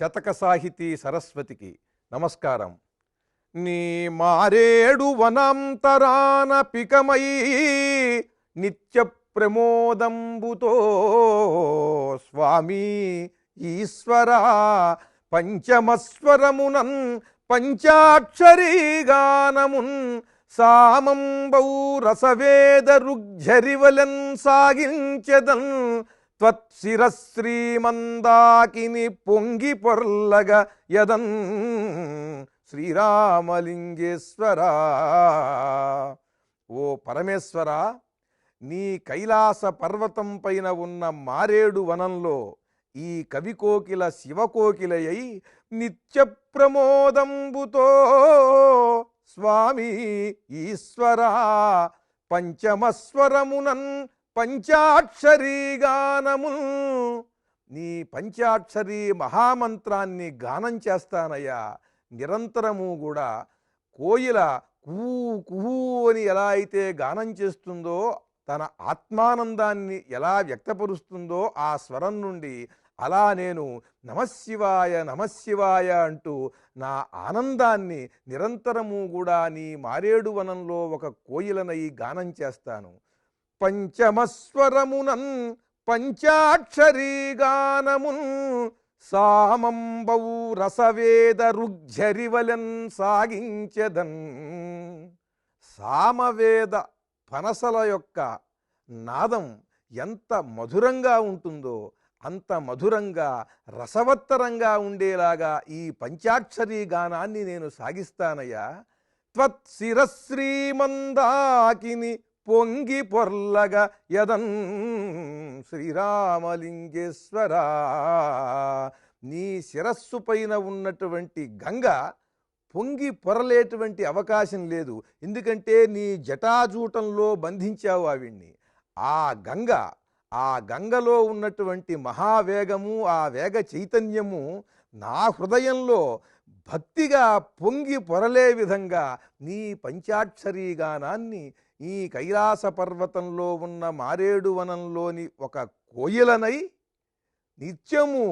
శతక సాహితీ సరస్వతికి నమస్కారం. నీ మారేడు వనాంతరాన పికమై నిత్య ప్రమోదంబుతో స్వామి ఈశ్వర పంచమస్వరమునన్ పంచాక్షరీగానమున్ సామంబౌ రసవేద రుగ్జరివలన్ సాగించదన్ త్వత్శిరశ్రీమందాకిని పొంగి పొర్లగ యదన్ శ్రీరామలింగేశ్వరా. ఓ పరమేశ్వర నీ కైలాస పర్వతం పైన ఉన్న మారేడు వనంలో ఈ కవికోకిల శివకోకిలయై నిత్య ప్రమోదంబుతో స్వామి ఈశ్వరా పంచమస్వరమునన్ పంచాక్షరీ గానము నీ పంచాక్షరీ మహామంత్రాన్ని గానం చేస్తానయ్యా. నిరంతరము కూడా కోయిల కుహూ కుహూ అని ఎలా అయితే గానం చేస్తుందో తన ఆత్మానందాన్ని ఎలా వ్యక్తపరుస్తుందో ఆ స్వరం నుండి అలా నేను నమశివాయ నమశివాయ అంటూ నా ఆనందాన్ని నిరంతరము కూడా నీ మారేడు వనంలో ఒక కోయిలనై గానం చేస్తాను. పంచమస్వరమునన్ పంచాక్షరీగానమున్ సామంబౌ రసవేద రుగ్జరివలన్ సాగించెదన్. సామవేద పనసల యొక్క నాదం ఎంత మధురంగా ఉంటుందో అంత మధురంగా రసవత్తరంగా ఉండేలాగా ఈ పంచాక్షరీ గానాన్ని నేను సాగిస్తానయ్యా. త్వత్శిరశ్రీమందాకిని పొంగి పొర్లగ యదన్ శ్రీరామలింగేశ్వరా. నీ శిరస్సు పైన ఉన్నటువంటి గంగ పొంగి పొరలేటువంటి అవకాశం లేదు. ఎందుకంటే నీ జటాజూటంలో బంధించావు ఆవిడ్ని. ఆ గంగ ఆ గంగలో ఉన్నటువంటి మహావేగము ఆ వేగ చైతన్యము నా హృదయంలో భక్తిగా పొంగి పొరలే విధంగా నీ పంచాక్షరీ గానాన్ని ఈ కైలాస పర్వతంలో ఉన్న మారేడు వనంలోని ఒక కోయిలనై నిత్యము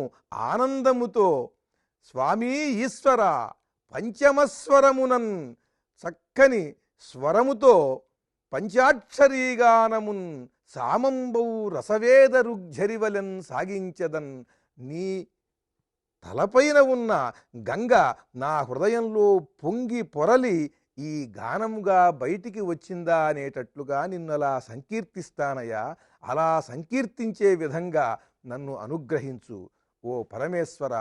ఆనందముతో స్వామీ ఈశ్వర పంచమస్వరమునన్ చక్కని స్వరముతో పంచాక్షరీగానమున్ సామంబౌ రసవేద రుగ్జరివలెన్ సాగించదన్ నీ తలపైన ఉన్న గంగ నా హృదయంలో పొంగి పొరలి ఈ గానముగా బయటికి వచ్చిందా అనేటట్లుగా నిన్ను అలా సంకీర్తిస్తానయ్యా. అలా సంకీర్తించే విధంగా నన్ను అనుగ్రహించు. ఓ పరమేశ్వర.